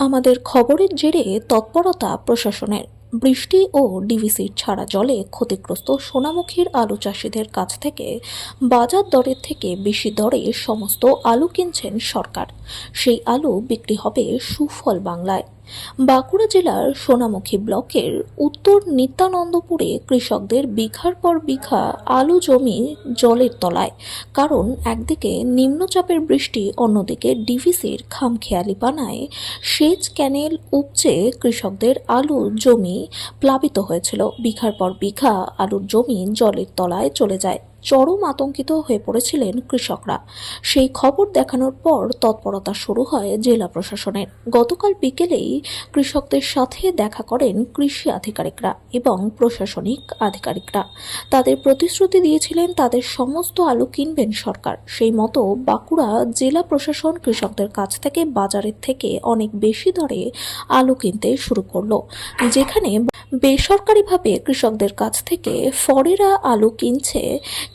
আমাদের খবরের জেরে তৎপরতা প্রশাসনের। বৃষ্টি ও ডিভিসির ছাড়া জলে ক্ষতিগ্রস্ত সোনামুখীর আলু চাষিদের কাছ থেকে বাজার দরের থেকে বেশি দরে সমস্ত আলু কিনছেন সরকার। সেই আলু বিক্রি হবে সুফল বাংলায়। বাঁকুড়া জেলার সোনামুখী ব্লকের উত্তর নিত্যানন্দপুরে কৃষকদের বিঘার পর বিঘা আলু জমি জলের তলায়, কারণ একদিকে নিম্নচাপের বৃষ্টি, অন্যদিকে ডিভিসির খামখেয়ালি খামখেয়ালিপানায় সেচ ক্যানেল উপচে কৃষকদের আলু জমি প্লাবিত হয়েছিল। বিঘার পর বিঘা আলুর জমি জলের তলায় চলে যায়। চরম আতঙ্কিত হয়ে পড়েছিলেন কৃষকরা। সেই খবর দেখানোর পর তৎপরতা শুরু হয় জেলা প্রশাসনের। গতকাল বিকেলেই কৃষকদের সাথে দেখা করেন কৃষি আধিকারিকরা এবং প্রশাসনিক আধিকারিকরা। তাদের প্রতিশ্রুতি দিয়েছিলেন তাদের সমস্ত আলু কিনবেন সরকার। সেই মতো বাঁকুড়া জেলা প্রশাসন কৃষকদের কাছ থেকে বাজারের থেকে অনেক বেশি দরে আলু কিনতে শুরু করল। যেখানে বেসরকারিভাবে কৃষকদের কাছ থেকে ফরেরা আলু কিনছে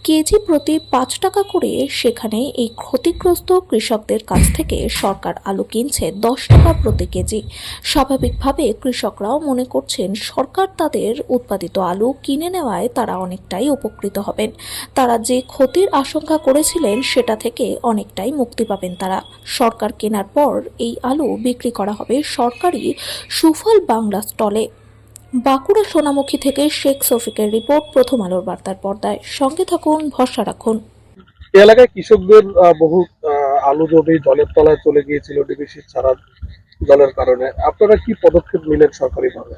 কেজি প্রতি পাঁচ টাকা করে সেখানে এই ক্ষতিগ্রস্ত কৃষকদের কাছ থেকে সরকার আলু কিনছে দশ টাকা প্রতি কেজি। স্বাভাবিকভাবে কৃষকরাও মনে করছেন, সরকার তাদের উৎপাদিত আলু কিনে নেওয়ায় তারা অনেকটাই উপকৃত হবেন। তারা যে ক্ষতির আশঙ্কা করেছিলেন, সেটা থেকে অনেকটাই মুক্তি পাবেন তারা। সরকার কেনার পর এই আলু বিক্রি করা হবে সরকারি সুফল বাংলা স্টলে। বাঁকুড়া সোনামুখী থেকে শেখ সফিকের রিপোর্ট প্রথম আলোর বার্তার পর্দায়। সঙ্গে থাকুন ভরসা রাখুন। এই এলাকায় কৃষকদের বহু আলু জমি জলের তলায় চলে গিয়েছিল ডিবিসি ছাড়া জলের কারণে। আপনারা কি পদক্ষেপ নিলেন সরকারি ভাবে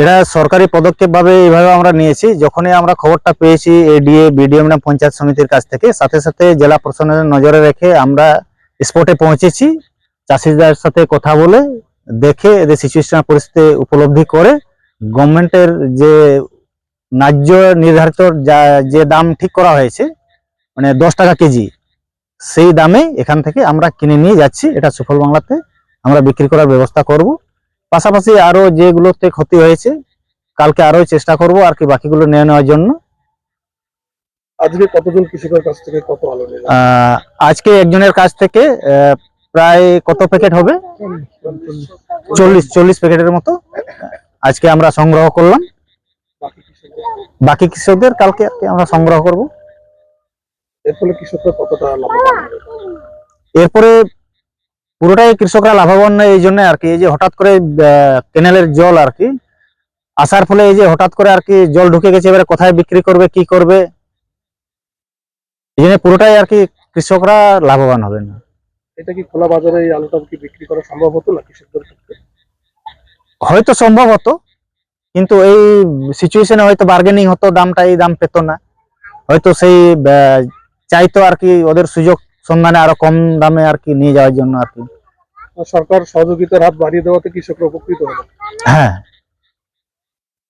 এটা সরকারি পদক্ষেপ ভাবে এইভাবে আমরা নিয়েছি। যখনই আমরা খবরটা পেয়েছি এডিএ বিডিএম না পঞ্চায়েত সমিতির কাছ থেকে সাথে সাথে জেলা প্রশাসনের নজরে রেখে আমরা স্পটে পৌঁছেছি। চাষিদের সাথে কথা বলে দেখে এদের সিচুয়েশন পরিস্থিতি উপলব্ধি করে গভর্নমেন্টের যে ন্যায্য নির্ধারিত যা- যে দাম ঠিক করা হয়েছে মানে দশ টাকা কেজি সেই দামে এখান থেকে আমরা কিনে নিয়ে যাচ্ছি। এটা সুফল বাংলাতে আমরা বিক্রি করার ব্যবস্থা করব। পাশাপাশি আরও যেগুলোতে ক্ষতি হয়েছে কালকে আরও চেষ্টা করব আর কি বাকিগুলো নিয়ে নেওয়ার জন্য। আজকে কতজন কৃষকের কাছ থেকে কত আলু আজকে একজনের কাছ থেকে প্রায় কত প্যাকেট হবে? চল্লিশ চল্লিশ প্যাকেটের মতো। আজকে আমরা সংগ্রহ করলাম। বাকি কৃষকদের? কালকে আমরা সংগ্রহ করব। এর ফলে কৃষকরা কতটা লাভবান এরপরে পুরোটাই কৃষকরা লাভবান এই জন্য আর কি এই যে হঠাৎ করে কেনেলের জল আর কি আসার ফলে এই যে হঠাৎ করে আর কি জল ঢুকে গেছে এবারে কোথায় বিক্রি করবে কি করবে এই জন্য পুরোটাই আর কি কৃষকরা লাভবান হবেন। না এটা কি খোলা বাজারে এই আলুটা কি বিক্রি করা সম্ভব হতো না কৃষকদের ক্ষেত্রে? হয়তো সম্ভব হতো কিন্তু এই সিচুয়েশনে হয়তো বার্গেনিং হতো দামটা এই দাম পেতো না। হয়তো সেই চাইতো আর কি ওদের সুযোগ সন্ধানে আরও কম দামে আর কি নিয়ে যাওয়ার জন্য আর কি। সরকার সহযোগিতার হাত বাড়িয়ে দেওয়াতে কৃষকরা উপকৃত হবে হ্যাঁ।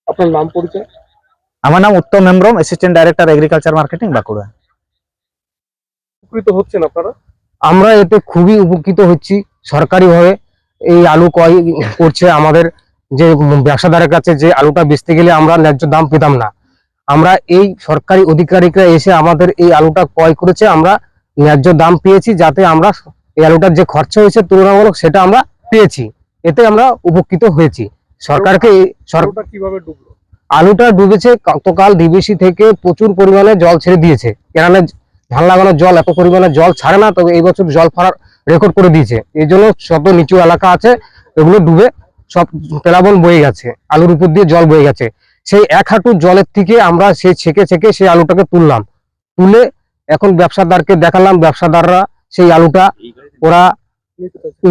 আপনার নাম পরিচয়? আমার নাম Uttam Hembrom assistant director agriculture marketing Bankura. উপকৃত হচ্ছেন আপনারা? আমরা এতে খুবই উপকৃত হচ্ছি সরকারিভাবে এই আলু কয় করছে আমাদের যে ব্যবসাদারের কাছে যে আলুটা বেচতে গেলে আমরা ন্যায্য দাম পেতাম না। আমরা এই সরকারি অধিকারিকরা এসে আমাদের এই আলুটা ক্রয় করেছে আমরা ন্যায্য দাম পেয়েছি যাতে আমরা এই আলুটার যে খরচা হয়েছে তুলনামূলক সেটা আমরা পেয়েছি। এতে আমরা উপকৃত হয়েছি। সরকারকে এই- সর- আলুটা কীভাবে ডুবলো? আলুটা ডুবেছে গতকাল ডিবিসি থেকে প্রচুর পরিমাণে জল ছেড়ে দিয়েছে। কেননা ধান লাগানোর জল এত পরিমাণে জল ছাড়ে না তবে এই বছর জল ফাড়ার রেকর্ড করে দিয়েছে। এই জন্য শত নিচু এলাকা আছে এগুলো ডুবে সব প্লাবন বয়ে গেছে, আলুর উপর দিয়ে জল বয়ে গেছে। সেই এক হাঁটু জলের থেকে আমরা সেই ছেকে ছেকে সেই আলুটাকে তুললাম। তুলে এখন ব্যবসাদারকে দেখালাম, ব্যবসাদাররা সেই আলুটা ওরা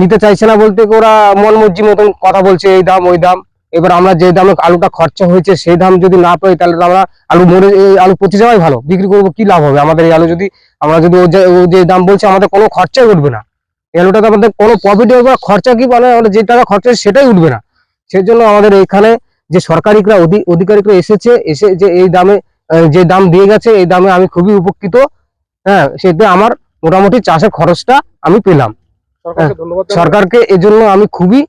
নিতে চাইছে না বলতে ওরা মন মর্জি মতন কথা বলছে, এই দাম, ওই দাম। এবার আমরা যে দামে আলুটা খরচা হয়েছে, সেই দাম যদি না পাই, তাহলে আমরা আলু মরে আলু পচে যাওয়াই ভালো। বিক্রি করব, কি লাভ হবে? আমাদের এই আলু যদি, আমরা যদি ও যে দাম বলছে, আমাদের কোনো খরচাই উঠবে না। এই আলুটাতে আমাদের কোনো প্রফিট হবে না খরচা কি মানে আমাদের যে টাকা খরচা সেটাই উঠবে না। সেই জন্য আমাদের এখানে যে সরকারিকরা অধি- অধিকারিকরা এসেছে এসে যে এই দামে যে দাম দিয়ে গেছে এই দামে আমি খুবই উপকৃত। হ্যাঁ সেটা আমার মোটামুটি চাষের খরচটা আমি পেলাম। সরকারকে জানাবেন। এজন্য আমি খুবই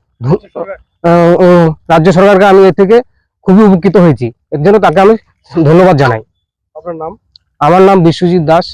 রাজ্য সরকারকে আমি এর থেকে খুবই উপকৃত হয়েছি। এর জন্য তাকে আমি ধন্যবাদ জানাই। আপনার নাম? আমার নাম বিশ্বজিৎ দাস।